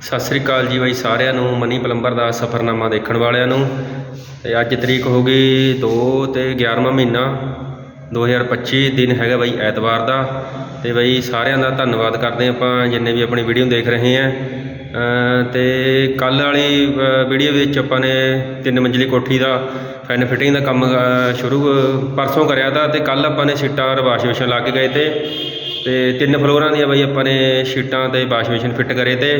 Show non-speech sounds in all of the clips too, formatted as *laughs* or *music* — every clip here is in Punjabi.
ਸਤਿ ਸ੍ਰੀ ਅਕਾਲ ਜੀ ਬਾਈ ਸਾਰਿਆਂ ਨੂੰ, ਮਨੀ ਪਲੰਬਰ ਦਾ ਸਫ਼ਰਨਾਮਾ ਦੇਖਣ ਵਾਲਿਆਂ ਨੂੰ। ਤੇ ਅੱਜ ਤਰੀਕ ਹੋ ਗਈ 2 ਤੇ 11ਵਾਂ ਮਹੀਨਾ 2025 ਦਿਨ ਹੈਗਾ ਬਾਈ ਐਤਵਾਰ ਦਾ। ਤੇ ਬਾਈ ਸਾਰਿਆਂ ਦਾ ਧੰਨਵਾਦ ਕਰਦੇ ਹਾਂ ਆਪਾਂ, ਜਿੰਨੇ ਵੀ ਆਪਣੀ ਵੀਡੀਓ ਦੇਖ ਰਹੇ ਆ ਤੇ ਕੱਲ ਵਾਲੀ ਵੀਡੀਓ ਵਿੱਚ ਆਪਾਂ ਨੇ ਤਿੰਨ ਮੰਜ਼ਲੀ ਕੋਠੀ ਦਾ ਫੈਨ ਫਿਟਿੰਗ ਦਾ ਕੰਮ ਸ਼ੁਰੂ, ਪਰਸੋਂ ਕਰਿਆ ਤਾ ਤੇ ਕੱਲ ਆਪਾਂ ਨੇ ਸੀਟਾਂ ਔਰ ਵਾਸ਼ ਬੇਸ਼ਨ ਲਾ ਕੇ ਗਏ ਤੇ। ਤੇ ਤਿੰਨ ਫਲੋਰਾਂ ਦੀਆਂ ਬਾਈ ਆਪਾਂ ਨੇ ਸ਼ੀਟਾਂ ਤੇ ਵਾਸ਼ ਬੇਸ਼ਨ ਫਿੱਟ ਕਰੇ ਤੇ।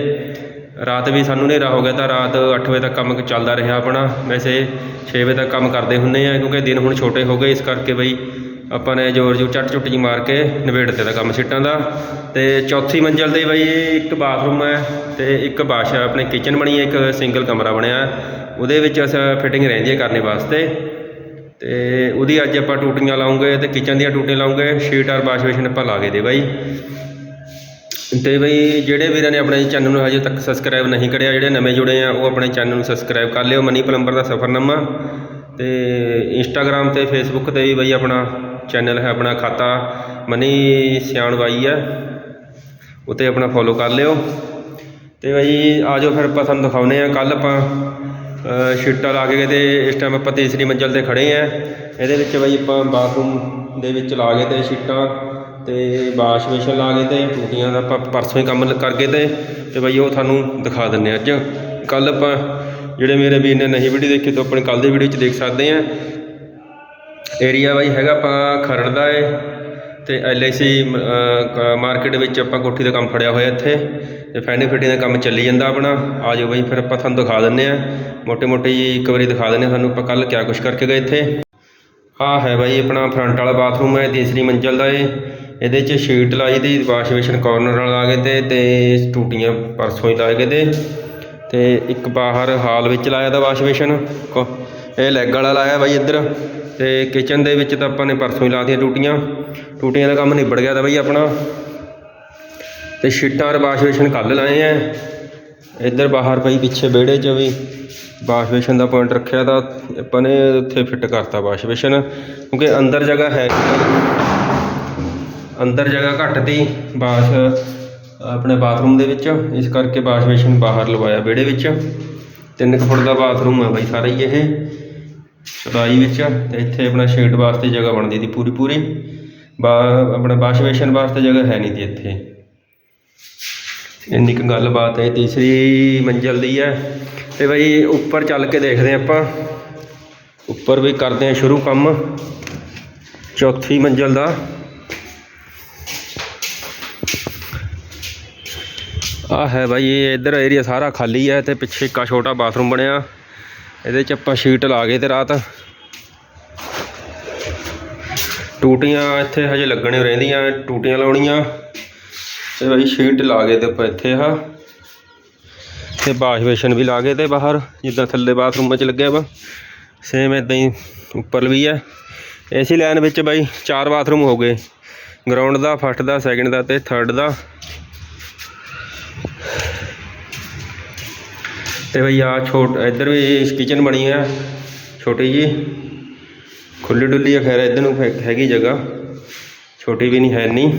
ਰਾਤ ਵੀ ਸਾਨੂੰ ਹਨੇਰਾ ਹੋ ਗਿਆ ਤਾਂ ਰਾਤ ਅੱਠ ਵਜੇ ਤੱਕ ਕੰਮ ਚੱਲਦਾ ਰਿਹਾ ਆਪਣਾ। ਵੈਸੇ ਛੇ ਵਜੇ ਤੱਕ ਕੰਮ ਕਰਦੇ ਹੁੰਦੇ ਆ ਕਿਉਂਕਿ ਦਿਨ ਹੁਣ ਛੋਟੇ ਹੋ ਗਏ, ਇਸ ਕਰਕੇ ਬਈ ਆਪਾਂ ਨੇ ਜ਼ੋਰ ਜ਼ੋਰ ਚੱਟ ਚੁੱਟ ਜੀ ਮਾਰ ਕੇ ਨਿਬੇੜ ਦਿੱਤਾ ਕੰਮ ਸੀਟਾਂ ਦਾ। ਤੇ ਚੌਥੀ ਮੰਜ਼ਲ ਤੇ ਬਈ ਇੱਕ ਬਾਥਰੂਮ ਹੈ ਤੇ ਇੱਕ ਬਾਸ਼ ਆਪਣੇ ਕਿਚਨ ਬਣੀ ਹੈ, ਇੱਕ ਸਿੰਗਲ ਕਮਰਾ ਬਣਿਆ ਉਹਦੇ ਵਿੱਚ ਅਸ ਫਿਟਿੰਗ ਰਹਿੰਦੀ ਹੈ ਕਰਨੇ ਵਾਸਤੇ। ਤੇ ਉਹਦੀ ਅੱਜ ਆਪਾਂ ਟੂਟੀਆਂ ਲਾਉਂਗੇ ਤੇ ਕਿਚਨ ਦੀਆਂ ਟੂਟੀਆਂ ਲਾਉਂਗੇ ਸ਼ੀਟ ਆਰ ਵਾਸ਼ ਬੇਸ਼ਨ ਆਪਾਂ ਲਾ ਕੇ ਦੇ ਬਾਈ। ਅਤੇ ਬਈ ਜਿਹੜੇ ਵੀਰਾਂ ਨੇ ਆਪਣੇ ਚੈਨਲ ਨੂੰ ਹਜੇ ਤੱਕ ਸਬਸਕ੍ਰਾਈਬ ਨਹੀਂ ਕਰਿਆ, ਜਿਹੜੇ ਨਵੇਂ ਜੁੜੇ ਆ, ਉਹ ਆਪਣੇ ਚੈਨਲ ਨੂੰ ਸਬਸਕ੍ਰਾਈਬ ਕਰ ਲਿਓ, ਮਨੀ ਪਲੰਬਰ ਦਾ ਸਫ਼ਰਨਾਮਾ ਅਤੇ ਇੰਸਟਾਗ੍ਰਾਮ ਅਤੇ ਫੇਸਬੁੱਕ ਤੇ ਵੀ ਬਈ ਆਪਣਾ ਚੈਨਲ ਹੈ, ਆਪਣਾ ਖਾਤਾ ਮਨੀ ਸਿਆਣ ਬਾਈ ਹੈ, ਉਤੇ ਆਪਣਾ ਫੋਲੋ ਕਰ ਲਿਓ। ਤੇ ਬਈ ਜਾਓ ਫਿਰ ਆਪਾਂ ਤੁਹਾਨੂੰ ਦਿਖਾਉਨੇ ਆ ਕੱਲ ਆਪਾਂ ਸ਼ੀਟਾਂ ਲਾ ਕੇ ਗਏ ਤੇ ਇਸ ਟਾਈਮ ਆਪਾਂ ਤੀਸਰੀ ਮੰਜ਼ਲ ਤੇ ਖੜੇ ਆ ਇਹਦੇ ਵਿੱਚ ਬਈ ਆਪਾਂ ਬਾਥਰੂਮ ਦੇ ਵਿੱਚ ਲਾ ਗਏ ਤੇ ਸ਼ੀਟਾਂ ਤੇ ਵਾਸ਼ ਬੇਸ਼ਨ ਲਾ ਗਏ ਤੇ ਟੂਟੀਆਂ ਦਾ ਆਪਾਂ ਪਰਸੋਂ ਹੀ ਕੰਮ ਲ- ਕਰ ਗਏ ਤੇ ਤੇ ਬਈ ਉਹ ਤੁਹਾਨੂੰ ਦਿਖਾ ਦਿੰਨੇ ਆ ਅੱਜ। ਕੱਲ ਆਪਾਂ ਜਿਹੜੇ ਮੇਰੇ ਵੀਰ ਨੇ ਨਹੀਂ ਵੀਡੀਓ ਦੇਖੀ, ਤਾਂ ਆਪਣੀ ਕੱਲ ਦੀ ਵੀਡੀਓ 'ਚ ਦੇਖ ਸਕਦੇ ਆ। ਏਰੀਆ ਬਾਈ ਹੈਗਾ ਆਪਾਂ ਖਰੜ ਦਾ ਏ, ਤੇ ਐਲਆਈਸੀ ਮਾਰਕੀਟ ਵਿੱਚ ਆਪਾਂ ਕੋਠੀ ਦਾ ਕੰਮ ਫੜਿਆ ਹੋਇਆ ਇੱਥੇ। ਤੇ ਫੈਨੀ ਫਿਟਿੰਗ ਦਾ ਕੰਮ ਚੱਲੀ ਜਾਂਦਾ ਆਪਣਾ। ਆ ਜਾਓ ਬਾਈ, ਫਿਰ ਆਪਾਂ ਤੁਹਾਨੂੰ ਦਿਖਾ ਦਿੰਨੇ ਆ। ਮੋਟੇ ਮੋਟੇ ਜੀ ਇੱਕ ਵਾਰੀ ਦਿਖਾ ਦਿੰਨੇ ਆ ਤੁਹਾਨੂੰ ਆਪਾਂ ਕੱਲ ਕਿਆ ਕੁਛ ਕਰਕੇ ਗਏ ਇੱਥੇ। ਆ ਹੈ ਬਾਈ ਆਪਣਾ ਫਰੰਟ ਵਾਲਾ ਬਾਥਰੂਮ ਹੈ, ਤੀਸਰੀ ਮੰਜ਼ਲ ਦਾ ਏ। ਇਹਦੇ 'ਚ ਸ਼ੀਟ ਲਾਈ ਦੀ ਵਾਸ਼ ਬੇਸ਼ਨ ਕਾਰਨਰ ਨਾਲ ਲਾ ਗਏ ਤੇ ਤੇ ਟੂਟੀਆਂ ਪਰਸੋਂ ਹੀ ਲਾਏ ਗਏ ਤੇ ਤੇ ਇੱਕ ਬਾਹਰ ਹਾਲ ਵਿੱਚ ਲਾਇਆ ਦਾ ਵਾਸ਼ ਬੇਸ਼ਨ ਕੋ- ਇਹ ਲੈਗ ਵਾਲਾ ਲਾਇਆ ਬਾਈ ਇੱਧਰ, ਤੇ ਕਿਚਨ ਦੇ ਵਿੱਚ ਤਾਂ ਆਪਾਂ ਨੇ ਪਰਸੋਂ ਹੀ ਲਾਤੀਆਂ ਟੂਟੀਆਂ ਟੂਟੀਆਂ ਦਾ ਕੰਮ ਨਿਬੜ ਗਿਆ ਤਾਂ ਬਾਈ ਆਪਣਾ। ਤੇ ਸ਼ੀਟਾਂ ਵਾਸ਼ ਬੇਸ਼ਨ ਕੱਲ ਲਾਏ ਆ। ਇੱਧਰ ਬਾਹਰ ਪਈ ਪਿੱਛੇ ਵਿਹੜੇ 'ਚ ਵੀ ਵਾਸ਼ ਬੇਸ਼ਨ ਦਾ ਪੁਆਇੰਟ ਰੱਖਿਆ ਤਾਂ ਆਪਾਂ ਨੇ ਉੱਥੇ ਫਿੱਟ ਕਰਤਾ ਵਾਸ਼ ਬੇਸ਼ਨ ਕਿਉਂਕਿ ਅੰਦਰ ਜਗ੍ਹਾ ਹੈ ਅੰਦਰ ਜਗ੍ਹਾ ਘੱਟ ਤੀ ਵਾਸ਼ ਆਪਣੇ ਬਾਥਰੂਮ ਦੇ ਵਿੱਚ। ਇਸ ਕਰਕੇ ਵਾਸ਼ ਬੇਸ਼ਨ ਬਾਹਰ ਲਵਾਇਆ ਵਿਹੜੇ ਵਿੱਚ। ਤਿੰਨ ਕੁ ਫੁੱਟ ਦਾ ਬਾਥਰੂਮ ਹੈ ਬਾਈ ਸਾਰਾ ਹੀ ਇਹ। ਚੌੜਾਈ ਵਿੱਚ। ਤੇ ਇੱਥੇ ਆਪਣਾ ਸ਼ੀਟ ਵਾਸਤੇ ਜਗ੍ਹਾ ਬਣਦੀ ਤੀ ਪੂਰੀ ਪੂਰੀ। ਬਾ, ਆਪਣਾ ਵਾਸ਼ ਬੇਸ਼ਨ ਵਾਸਤੇ ਜਗ੍ਹਾ ਹੈ ਨਹੀਂ ਤੀ ਇੱਥੇ। ਇੰਨੀ ਕੁ ਗੱਲਬਾਤ ਹੈ, ਤੀਸਰੀ ਮੰਜ਼ਲ ਦੀ ਹੈ। ਤੇ ਬਈ ਉੱਪਰ ਚੱਲ ਕੇ ਦੇਖਦੇ ਹਾਂ ਆਪਾਂ। ਉੱਪਰ ਵੀ ਕਰਦੇ ਹਾਂ ਸ਼ੁਰੂ ਕੰਮ। ਚੌਥੀ ਮੰਜ਼ਲ ਦਾ। ਆ ਹੈ ਬਾਈ, ਇਹ ਇੱਧਰ ਏਰੀਆ ਸਾਰਾ ਖਾਲੀ ਹੈ ਤੇ ਪਿੱਛੇ ਇੱਕ ਛੋਟਾ ਬਾਥਰੂਮ ਬਣਿਆ। ਇਹਦੇ ਚ ਆਪਾਂ ਸ਼ੀਟ ਲਾ ਗਏ ਤੇ ਰਾਤ। ਟੂਟੀਆਂ ਇੱਥੇ ਹਜੇ ਲੱਗਣੇ ਰਹਿੰਦੀਆਂ, ਟੂਟੀਆਂ ਲਾਉਣੀਆਂ। ਤੇ ਬਾਈ ਸ਼ੀਟ ਲਾ ਗਏ ਤੇ ਆਪਾਂ ਇੱਥੇ ਆ ਤੇ ਵਾਸ਼ ਬੇਸ਼ਨ ਵੀ ਲਾ ਗਏ ਤੇ ਬਾਹਰ, ਜਿੱਦਾਂ ਥੱਲੇ ਬਾਥਰੂਮ 'ਚ ਲੱਗਿਆ ਵਾ। ਸੇਮ ਇਦਾਂ ਹੀ ਉੱਪਰ ਵੀ ਹੈ। ਇਸੇ ਲਾਈਨ ਵਿੱਚ ਬਾਈ ਚਾਰ ਬਾਥਰੂਮ ਹੋ ਗਏ। ਗਰਾਊਂਡ ਦਾ ਫਸਟ ਦਾ ਸੈਕਿੰਡ ਦਾ ਤੇ ਥਰਡ ਦਾ। ਤੇ ਬਈ ਆ ਛੋਟ, ਇੱਧਰ ਵੀ ਕਿਚਨ ਬਣੀ ਹੈ ਛੋਟੀ ਜੀ। ਖੁੱਲੀ ਡੁੱਲੀ ਆ, ਖੈਰ ਇੱਧਰ ਨੂੰ ਹੈ- ਹੈਗੀ ਜਗ੍ਹਾ। ਛੋਟੀ ਵੀ ਨਹੀਂ, ਹੈ ਨਹੀਂ।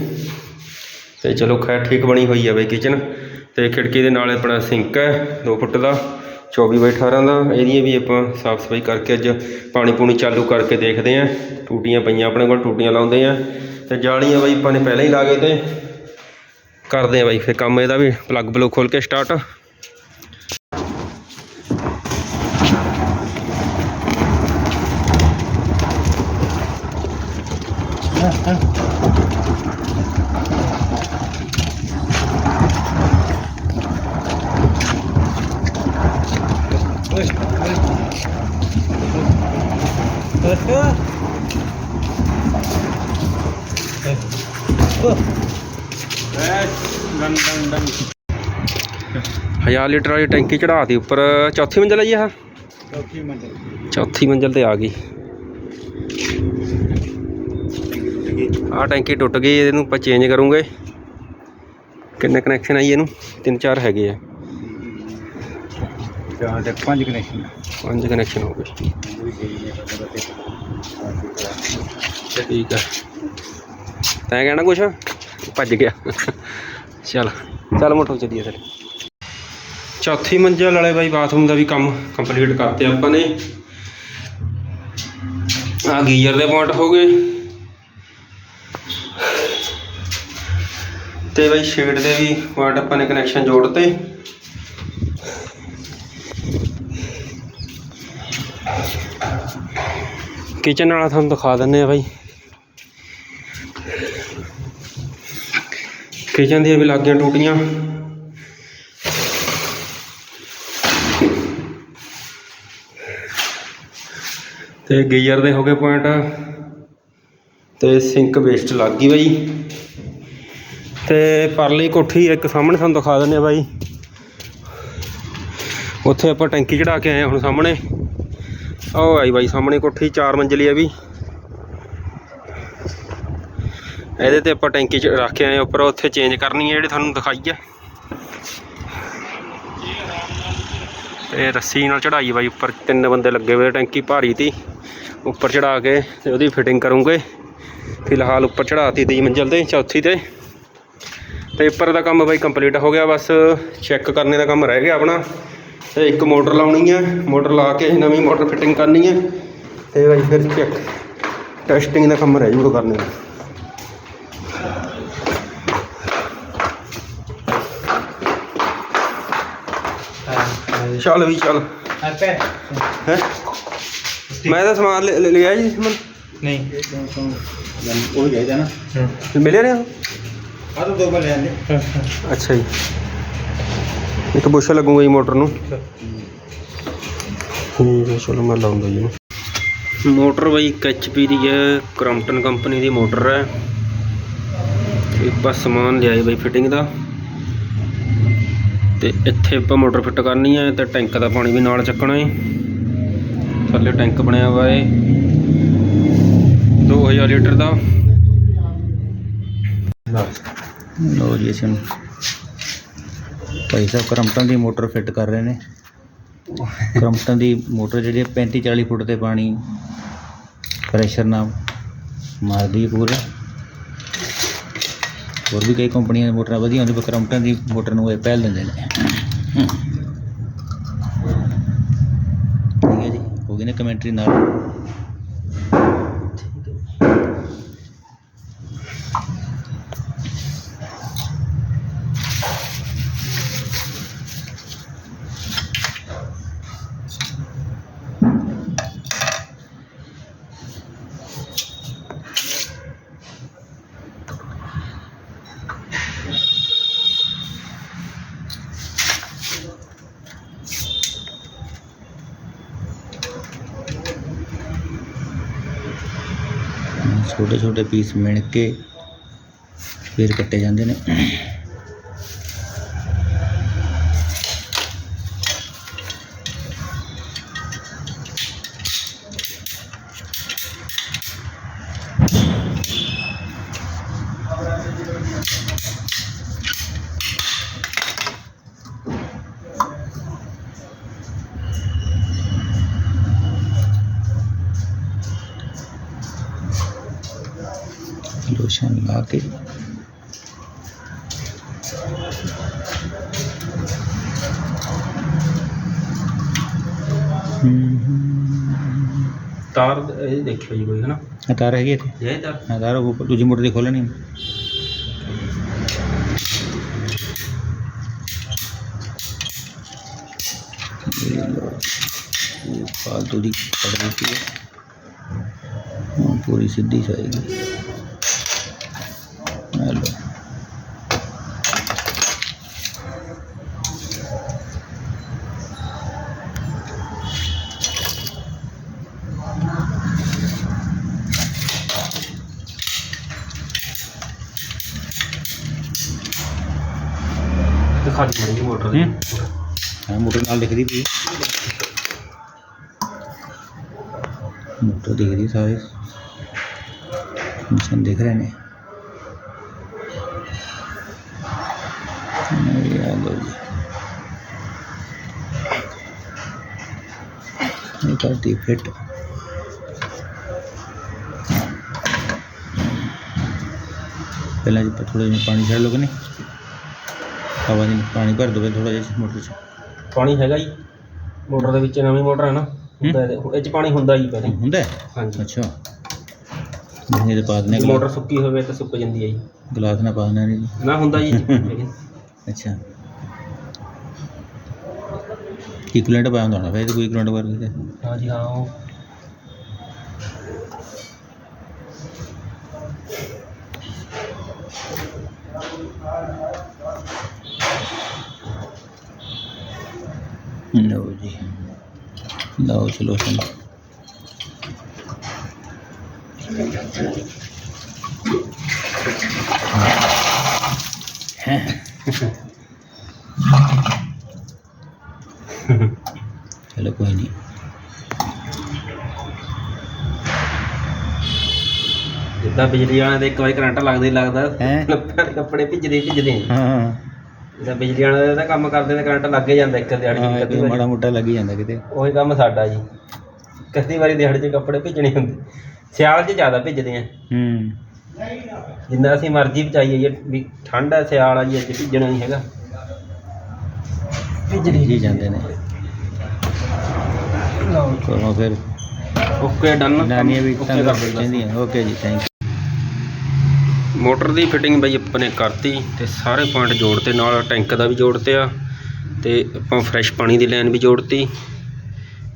ਤੇ ਚਲੋ ਖੈਰ ਠੀਕ ਬਣੀ ਹੋਈ ਆ ਬਈ ਕਿਚਨ ਤੇ ਖਿੜਕੀ ਦੇ ਨਾਲ ਆਪਣਾ ਸਿੰਕ ਹੈ 2 ਫੁੱਟ ਦਾ 24 ਬਾਈ 18 ਦਾ। ਇਹਦੀ ਵੀ ਆਪਾਂ ਸਾਫ਼ ਸਫ਼ਾਈ ਕਰਕੇ ਅੱਜ ਪਾਣੀ ਪੂਣੀ ਚਾਲੂ ਕਰਕੇ ਦੇਖਦੇ ਆਂ ਟੂਟੀਆਂ ਪਈਆਂ ਆਪਣੇ ਕੋਲ, ਟੂਟੀਆਂ ਲਾਉਂਦੇ ਆਂ ਤੇ ਜਾਲੀਆਂ ਬਾਈ ਆਪਾਂ ਨੇ ਪਹਿਲਾਂ ਹੀ ਲਾ ਗਏ ਤੇ। ਕਰਦੇ ਆਂ ਬਾਈ ਫਿਰ ਕੰਮ ਇਹਦਾ ਵੀ ਪਲੱਗ ਪਲੁੱਗ ਖੋਲ ਕੇ ਸਟਾਰਟ ਹਜ਼ਾਰ ਲੀਟਰ ਵਾਲੀ ਟੈਂਕੀ ਚੜਾਤੀ ਉੱਪਰ। ਚੌਥੀ ਮੰਜ਼ਲ ਹੈ ਜੀ ਚੌਥੀ ਮੰਜ਼ਿਲ। ਚੌਥੀ ਮੰਜ਼ਲ ਤੇ ਆ ਗਈ। ਆਹ ਟੈਂਕੀ ਟੁੱਟ ਗਈ ਇਹਨੂੰ ਆਪਾਂ ਚੇਂਜ ਕਰੂੰਗੇ। ਕਿੰਨੇ ਕਨੈਕਸ਼ਨ ਆਈ ਇਹਨੂੰ? ਤਿੰਨ ਚਾਰ ਹੈਗੇ ਆ। ਚਾਰ ਤੇ ਪੰਜ ਕਨੈਕਸ਼ਨ ਪੰਜ ਕਨੈਕਸ਼ਨ ਹੋ ਗਏ। ਠੀਕ ਹੈ ਤੈਂ ਕਹਿਣਾ ਕੁਛ? ਭੱਜ ਗਿਆ। ਚੱਲ ਚੱਲ ਮੋਟੋ ਚੱਲੀਏ ਫਿਰ। ਚੌਥੀ ਮੰਜ਼ਿਲ ਵਾਲੇ ਬਾਈ ਬਾਥਰੂਮ ਦਾ ਵੀ ਕੰਮ ਕੰਪਲੀਟ ਕਰਤੇ ਆਪਾਂ ਨੇ। ਆ ਗੀਜ਼ਰ ਦੇ ਪੁਆਇੰਟ ਹੋ ਗਏ। ਤੇ ਬਈ ਸ਼ੇਡ ਦੇ ਵੀ ਪੁਆਇੰਟ ਆਪਾਂ ਨੇ ਕਨੈਕਸ਼ਨ ਜੋੜਤੇ। ਕਿਚਨ ਵਾਲਾ ਤੁਹਾਨੂੰ ਦਿਖਾ ਦਿੰਨੇ ਆ ਬਾਈ। ਕਿਚਨ ਦੀਆਂ ਵੀ ਲੱਗ ਟੂਟੀਆਂ। ਤੇ ਗੀਜ਼ਰ ਦੇ ਹੋ ਗਏ ਪੁਆਇੰਟ ਤੇ ਸਿੰਕ ਵੇਸਟ ਲੱਗ ਗਈ ਬਾਈ। ਤੇ ਪਰਲੀ ਕੋਠੀ ਇੱਕ ਸਾਹਮਣੇ ਤੁਹਾਨੂੰ ਦਿਖਾ ਦਿੰਨੇ ਆ ਬਾਈ। ਉੱਥੇ ਆਪਾਂ ਟੈਂਕੀ ਚੜਾ ਕੇ ਆਏ ਹੁਣ ਸਾਹਮਣੇ। ਉਹ ਆਈ ਬਾਈ, ਸਾਹਮਣੇ ਕੋਠੀ, ਚਾਰ ਮੰਜ਼ਲੀ ਆ ਵੀ। ਇਹਦੇ ਤੇ ਆਪਾਂ ਟੈਂਕੀ ਚ ਰੱਖ ਕੇ ਆਏ ਉੱਪਰ, ਉੱਥੇ ਚੇਂਜ ਕਰਨੀ ਹੈ ਜਿਹੜੀ ਤੁਹਾਨੂੰ ਦਿਖਾਈ ਹੈ ਤੇ ਰੱਸੀ ਨਾਲ ਚੜਾਈ ਬਾਈ, ਉੱਪਰ ਤਿੰਨ ਬੰਦੇ ਲੱਗੇ ਹੋਏ ਟੈਂਕੀ ਭਾਰੀ ਤੀ। ਉੱਪਰ ਚੜਾ ਕੇ ਤੇ ਉਹਦੀ ਫਿਟਿੰਗ ਕਰੂੰਗੇ। ਫਿਲਹਾਲ ਉੱਪਰ ਚੜਾਤੀ ਤੀ ਮੰਜ਼ਲ ਤੇ, ਚੌਥੀ ਤੇ। ਤੇ ਉੱਪਰ ਦਾ ਕੰਮ ਬਾਈ ਕੰਪਲੀਟ ਹੋ ਗਿਆ ਬਸ ਚੈੱਕ ਕਰਨੇ ਦਾ ਕੰਮ ਰਹਿ ਗਿਆ ਆਪਣਾ। ਤੇ ਇੱਕ ਮੋਟਰ ਲਾਉਣੀ ਹੈ ਮੋਟਰ ਲਾ ਕੇ ਨਵੀਂ ਮੋਟਰ ਫਿਟਿੰਗ ਕਰਨੀ ਹੈ ਤੇ ਬਾਈ ਫਿਰ ਚੈੱਕ ਟੈਸਟਿੰਗ ਦਾ ਕੰਮ ਰਹਿ ਜੂਗਾ ਕਰਨੇ ਦਾ। ਚੱਲ ਵੀ ਚੱਲ। ਹੈ? ਮੈਂ ਤਾਂ ਸਮਾਨ ਲਿਆ ਜੀ ਸਮਾਨ। ਨਹੀਂ। ਉਹ ਹੀ ਜਾਇਦਾ ਨਾ ਮਿਲਿਆ ਨਹੀਂ? ਆ ਤਾਂ ਦੋ ਬਲ ਲੈਂਦੇ ਅੱਛਾ ਜੀ। ਇੱਕ ਬੁਸ਼ ਲੱਗੂਗਾ ਜੀ ਮੋਟਰ ਨੂੰ। ਠੀਕ ਹੈ ਚਲੋ ਮੈਂ ਲਾਉਂਦਾ ਜੀ ਮੋਟਰ ਬਈ ਇੱਕ HP ਦੀ ਹੈ ਕ੍ਰਮਪਟਨ ਕੰਪਨੀ ਦੀ ਮੋਟਰ ਹੈ। ਤੇ ਬਸ ਸਮਾਨ ਲਿਆਏ ਬਈ ਫਿਟਿੰਗ ਦਾ। ਤੇ ਇੱਥੇ ਆਪਾਂ ਮੋਟਰ ਫਿੱਟ ਕਰਨੀ ਹੈ ਤੇ ਟੈਂਕ ਦਾ ਪਾਣੀ ਵੀ ਨਾਲ ਚੱਕਣਾ ਹੈ। ਥੱਲੇ ਟੈਂਕ ਬਣਿਆ ਹੋਇਆ ਹੈ। 2000 ਲੀਟਰ ਦਾ। ਲੋ ਜੀ ਅਸੀਂ ਭਾਈ ਸਾਹਿਬ ਕਰਮਟਨ ਦੀ ਮੋਟਰ ਫਿੱਟ ਕਰ ਰਹੇ ਨੇ। ਕਰਮਟਨ ਦੀ ਮੋਟਰ ਜਿਹੜੀ 35 40 ਫੁੱਟ ਤੇ ਪਾਣੀ ਪ੍ਰੈਸ਼ਰ ਨਾਲ ਮਾਰਦੀ ਪੂਰੇ। ਹੋਰ ਵੀ ਕਈ ਕੰਪਨੀਆਂ ਦੀ ਮੋਟਰਾਂ ਵਧੀਆ ਹੁੰਦੀਆਂ ਪਰ ਕਰਮਟਨ ਦੀ ਮੋਟਰ ਨੂੰ ਇਹ ਪਹਿਲ ਦਿੰਦੇ ਨੇ। ਠੀਕ ਹੈ ਜੀ ਹੋ ਗਈ ਨੇ ਕਮੈਂਟਰੀ ਨਾਲ। ਛੋਟੇ ਛੋਟੇ ਪੀਸ ਮਿਣ ਕੇ ਫਿਰ ਕੱਟੇ ਜਾਂਦੇ ਨੇ। ਲੋਸ਼ਨ ਲਾ ਕੇ। ਤਾਰ ਇਹ ਦੇਖਿਓ ਜੀ ਕੋਈ ਹਨਾ? ਆ ਤਾਰ ਹੈਗੀ ਇੱਥੇ। ਇਹ ਤਾਰ? ਹਾਂ ਤਾਰ ਉਹ ਦੂਜੀ ਮੋਟਰ ਦੀ ਖੋਲਣੀ ਇਹ ਲਓ। ਇਹ ਫਾਲਤੂ ਦੀ ਪੜ ਦਿੱਤੀ ਹੈ ਹੁਣ ਪੂਰੀ ਸਿੱਧੀ ਜਾਏਗੀ ਹੈਲੋ ਦਿਖਾ ਦੀ ਮੜੀ ਮੋਟਰ ਦੀ ਹੂੰ। ਹਾਂ ਮੋਟਰ ਨਾਲ ਦਿਖਦੀ ਪਈ ਮੋਟਰ ਦਿਖਦੀ ਸਾਰੇ ਮਿਸ਼ਨ ਦਿਖ ਰਹੇ ਨੇ ਇਹ ਆ ਲੋ ਜੀ ਇਹ ਕਰਤੀ ਫਿੱਟ ਪਹਿਲਾਂ ਜੀ ਥੋੜਾ ਜਿਹਾ ਪਾਣੀ ਛੱਡ ਲੋਗੇ ਨਹੀਂ ਹਵਾ ਨਹੀਂ ਪਾਣੀ ਭਰ ਦੋਗੇ ਥੋੜਾ ਜਿਹਾ ਮੋਟਰ 'ਚ ਪਾਣੀ ਹੈਗਾ ਹੀ ਮੋਟਰ ਦੇ ਵਿੱਚ ਨਵੀਂ ਮੋਟਰ ਹੈ ਨਾ। ਹੁੰਦਾ ਇਹਦੇ- ਇਹ ਚ ਪਾਣੀ ਹੁੰਦਾ ਹੀ ਪਹਿਲੇ। ਹੁੰਦਾ ਹੈ? ਹਾਂਜੀ। ਅੱਛਾ। ਨਹੀਂ ਤੇ ਪਾ ਦਿੰਦੇ ਜੇ ਮੋਟਰ ਸੁੱਕੀ ਹੋਵੇ ਤਾਂ ਸੁੱਕ ਜਾਂਦੀ ਹੈ ਜੀ। ਗਲਾਸ ਨਾ ਪਾ ਦਿੰਦੇ ਨਹੀਂ ਨਾ ਹੁੰਦਾ ਜੀ। *laughs* ਅੱਛਾ। ਇਕੁਲੈਂਟ ਪਾਇਆ ਹੁੰਦਾ ਹੋਣਾ? ਫਿਰ ਕੋਈ ਇਕੁਲੈਂਟ ਵਰਗੀ ਤੇ ਹਾਂਜੀ ਹਾਂ ਉਹ ਲਓ ਜੀ। ਲਓ ਚਲੋ ਚਲੋ ਹੈ? ਚਲੋ ਕੋਈ ਨਹੀਂ। ਜਿੱਦਾਂ ਬਿਜਲੀ ਵਾਲਿਆਂ ਦੇ ਇੱਕ ਵਾਰੀ ਕਰੰਟ ਲੱਗਦਾ ਹੀ ਲੱਗਦਾ। ਹੈਂ? ਕੱਪੜੇ ਭਿੱਜਦੇ ਹੀ ਭਿੱਜਦੇ। ਹਾਂ। ਜਿੱਦਾਂ ਬਿਜਲੀ ਵਾਲਿਆਂ ਦਾ ਕੰਮ ਕਰਦੇ ਨੇ ਕਰੰਟ ਲੱਗ ਹੀ ਜਾਂਦਾ ਇੱਕ ਦਿਹਾੜੀ ਹਾਂ ਚ ਇਹ ਕਦੀ ਮਾੜਾ ਵਾਰੀ। ਮੋਟਾ ਲੱਗ ਹੀ ਜਾਂਦਾ ਕਿਤੇ। ਉਹੀ ਕੰਮ ਸਾਡਾ ਜੀ। ਕਦੀ ਵਾਰੀ ਦਿਹਾੜੀ 'ਚ ਕੱਪੜੇ ਭਿੱਜਣੇ ਹੁੰਦੇ। ਸਿਆਲ 'ਚ ਜ਼ਿਆਦਾ ਭਿੱਜਦੇ ਆ। ਹੂੰ। ਜਿੰਨਾ ਅਸੀਂ ਮਰਜ਼ੀ ਬਚਾਈਏ ਜੀ ਵੀ ਠੰਡ ਹੈ ਸਿਆਲ ਆ ਜੀ ਅੱਜ ਭਿੱਜਣਾ ਨਹੀਂ ਹੈਗਾ। ਭਿੱਜਣੇ ਜੀ ਜਾਂਦੇ ਨੇ। ਕਰੋ ਫਿਰ। ਓਕੇ ਡਨ ਨਾਨੀਆਂ ਵੀ ਤੰਗ ਚਾਹੀਦੀਆਂ ਓਕੇ ਜੀ ਥੈਂਕ ਮੋਟਰ ਦੀ ਫਿਟਿੰਗ ਬਈ ਆਪਾਂ ਨੇ ਕਰਤੀ ਤੇ ਸਾਰੇ ਪੁਆਇੰਟ ਜੋੜਤੇ ਨਾਲ ਟੈਂਕ ਦਾ ਵੀ ਜੋੜਤੇ ਆ ਤੇ ਆਪਾਂ ਫਰੈਸ਼ ਪਾਣੀ ਦੀ ਲਾਈਨ ਵੀ ਜੋੜਤੀ।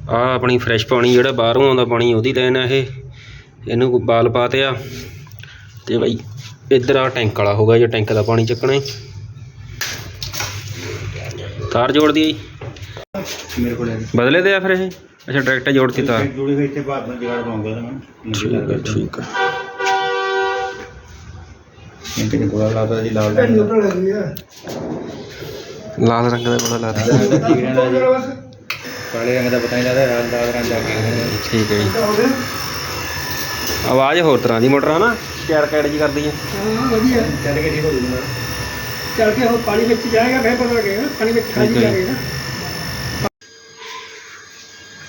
ਆ ਆਪਣੀ ਫਰੈਸ਼ ਪਾਣੀ ਜਿਹੜਾ ਬਾਹਰੋਂ ਆਉਂਦਾ ਪਾਣੀ ਉਹਦੀ ਲਾਈਨ ਆ ਇਹ। ਇਹਨੂੰ ਬਾਲ ਪਾਤੇ ਆ। ਤੇ ਬਈ ਇੱਧਰ ਆ ਟੈਂਕ ਵਾਲਾ ਹੋਗਾ ਜੇ ਟੈਂਕ ਦਾ ਪਾਣੀ ਚੱਕਣਾ ਈ। ਤਾਰ ਜੋੜ ਦੀ ਮੇਰੇ ਕੋਲ ਬਦਲੇ ਦੇ ਆ ਫਿਰ ਇਹ? ਅੱਛਾ ਡਾਇਰੈਕਟ ਜੋੜਤੀ ਤਾਰ। ਜੁੜੀ ਹੋਈ ਇੱਥੇ ਬਾਅਦ ਵਿੱਚ ਜਗੜ ਪਾਉਂਗਾ ਮੈਂ। ਠੀਕ ਹੈ ਠੀਕ ਹੈ ਕੋਲ ਜੀ ਲਾਲ ਲਾਲ ਰੰਗ ਦਾ ਲਾਤਾ ਜੀ ਕਾਲੇ ਰੰਗ ਦਾ ਪਤਾ ਨਹੀਂ ਲੱਗਦਾ ਲਾਲ ਲਾਲ ਰੰਗ ਦਾ ਕੀ ਠੀਕ ਹੈ ਜੀ। ਆਵਾਜ਼ ਹੋਰ ਤਰ੍ਹਾਂ ਦੀ ਮੋਟਰ ਆ ਨਾ ਕੈੜ ਕੈੜ ਜੀ ਕਰਦੀ ਹੈ ਹਾਂ ਵਧੀਆ। ਚੱਲ ਕੇ ਠੀਕ ਹੋ ਜੂਗਾ ਚੱਲ ਕੇ ਉਹ ਪਾਣੀ ਵਿੱਚ ਜਾਏਗਾ ਫਿਰ ਪਤਾ ਲੱਗੇਗਾ ਪਾਣੀ ਵਿੱਚ ਖਾਲੀ ਠੀਕ ਹੈ। ਜਾਏਗਾ।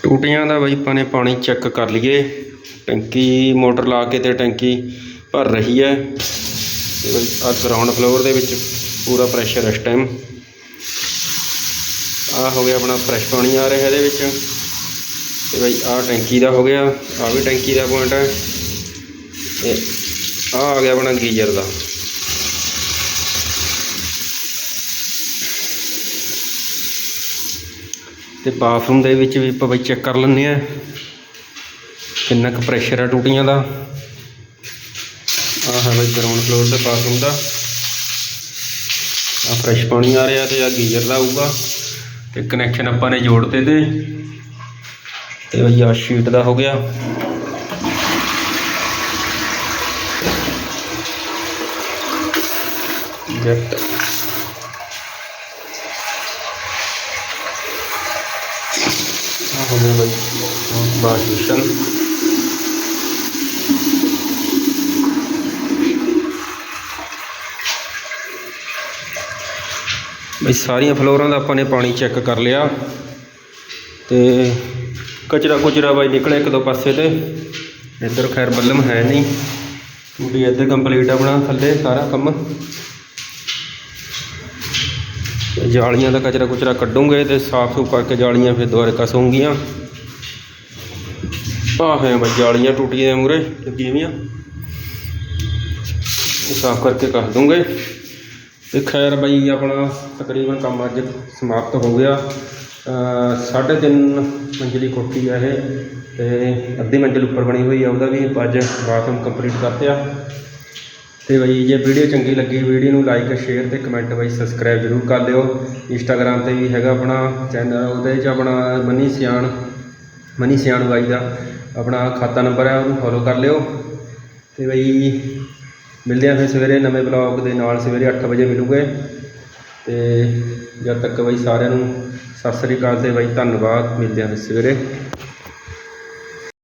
ਟੂਟੀਆਂ ਦਾ ਬਈ ਆਪਾਂ ਨੇ ਪਾਣੀ ਚੈੱਕ ਕਰ ਲਈਏ। ਟੈਂਕੀ ਮੋਟਰ ਲਾ ਕੇ ਤੇ ਟੈਂਕੀ ਭਰ ਰਹੀ ਹੈ। ਆ ਗਰਾਊਂਡ ਫਲੋਰ ਦੇ ਵਿੱਚ ਪੂਰਾ ਪ੍ਰੈਸ਼ਰ ਇਸ ਟਾਈਮ ਆ ਹੋ ਗਿਆ ਆਪਣਾ ਫਰੈਸ਼ ਪਾਣੀ ਆ ਰਿਹਾ ਇਹਦੇ ਵਿੱਚ। ਤੇ ਬਈ ਆ ਟੈਂਕੀ ਦਾ ਹੋ ਗਿਆ, ਆ ਵੀ ਟੈਂਕੀ ਦਾ ਪੁਆਇੰਟ ਹੈ ਤੇ ਆ ਆ ਗਿਆ ਆਪਣਾ ਗੀਜ਼ਰ ਦਾ। ਤੇ ਬਾਥਰੂਮ ਦੇ ਵਿੱਚ ਵੀ ਆਪਾਂ ਬਈ ਚੈੱਕ ਕਰ ਲੈਂਦੇ ਆ। ਕਿੰਨਾ ਕੁ ਪ੍ਰੈਸ਼ਰ ਹੈ ਟੂਟੀਆਂ ਦਾ। ਆਹ ਹੈ ਬਈ ਗਰਾਊਂਡ ਫਲੋਰ ਤੇ ਬਾਥਰੂਮ ਦਾ ਆ ਫਰੈਸ਼ ਪਾਣੀ ਆ ਰਿਹਾ ਤੇ ਆ ਗੀਜ਼ਰ ਦਾ ਆਊਗਾ ਤੇ ਕਨੈਕਸ਼ਨ ਆਪਾਂ ਨੇ ਜੋੜਤੇ ਤੇ। ਤੇ ਬਈ ਆ ਸ਼ੀਟ ਦਾ ਹੋ ਗਿਆ। ਜੈਟ ਆ ਹੋ ਗਿਆ ਬਈ ਬਾਥਰੂਮ ਬਈ ਸਾਰੀਆਂ ਫਲੋਰਾਂ ਦਾ ਆਪਾਂ ਨੇ ਪਾਣੀ ਚੈੱਕ ਕਰ ਲਿਆ। ਤੇ ਕਚਰਾ ਕੁਚਰਾ ਬਾਈ ਨਿਕਲਿਆ ਇੱਕ ਦੋ ਪਾਸੇ ਤੇ। ਇੱਧਰ ਖੈਰ ਬੱਲਮ ਹੈ ਨਹੀਂ। ਟੂਟੀ ਇੱਧਰ ਕੰਪਲੀਟ ਆਪਣਾ ਥੱਲੇ ਸਾਰਾ ਕੰਮ। ਜਾਲੀਆਂ ਦਾ ਕਚਰਾ ਕੁਚਰਾ ਕੱਢੂਗੇ ਤੇ ਸਾਫ਼ ਸੁਥਰਾ ਕਰਕੇ ਜਾਲੀਆਂ ਫਿਰ ਦੁਬਾਰਾ ਕਸੂੰਗੀਆਂ। ਆਹ ਹੈ ਬਈ ਜਾਲੀਆਂ ਟੂਟੀਆਂ ਦੇ ਮੂਰੇ ਲੱਗੀਆਂ ਹੋਈਆਂ ਸਾਫ਼ ਕਰਕੇ ਕੱਸ ਦੂੰਗੇ। ਤੇ ਖੈਰ ਬਾਈ ਆਪਣਾ ਤਕਰੀਬਨ ਕੰਮ ਅੱਜ ਸਮਾਪਤ ਹੋ ਗਿਆ। ਸਾਢੇ ਤਿੰਨ ਮੰਜ਼ਲੀ ਕੋਠੀ ਆ ਇਹ ਤੇ ਅੱਧੀ ਮੰਜ਼ਿਲ ਉੱਪਰ ਬਣੀ ਹੋਈ ਆ ਉਹਦਾ ਵੀ ਅੱਜ ਬਾਥਰੂਮ ਕੰਪਲੀਟ ਕਰਤੇ ਆ ਤੇ ਬਈ ਜੇ ਵੀਡੀਓ ਚੰਗੀ ਲੱਗੀ ਵੀਡੀਓ ਨੂੰ ਲਾਈਕ, ਸ਼ੇਅਰ ਤੇ ਕਮੈਂਟ ਬਈ ਸਬਸਕ੍ਰਾਈਬ ਜ਼ਰੂਰ ਕਰ ਲਿਓ। ਇੰਸਟਾਗ੍ਰam ਤੇ ਵੀ ਹੈਗਾ ਆਪਣਾ ਚੈਨਲ, ਉਹਦੇ 'ਚ ਆਪਣਾ ਮਨੀ ਸਿਆਣ ਮਨੀ ਸਿਆਣ ਬਾਈ ਦਾ ਆਪਣਾ ਖਾਤਾ ਨੰਬਰ ਹੈ ਉਹਨੂੰ ਫੋਲੋ ਕਰ ਲਿਓ। ਤੇ ਬਈ ਮਿਲਦੇ ਆ ਫਿਰ ਸਵੇਰੇ ਨਵੇਂ ਬਲੌਗ ਦੇ ਨਾਲ ਸਵੇਰੇ 8 ਵਜੇ ਮਿਲੂਗੇ। ਤੇ ਜਦ ਤੱਕ ਬਈ ਸਾਰਿਆਂ ਨੂੰ ਸਤਿ ਸ੍ਰੀ ਅਕਾਲ ਤੇ ਬਈ ਧੰਨਵਾਦ, ਮਿਲਦੇ ਆ ਫਿਰ ਸਵੇਰੇ।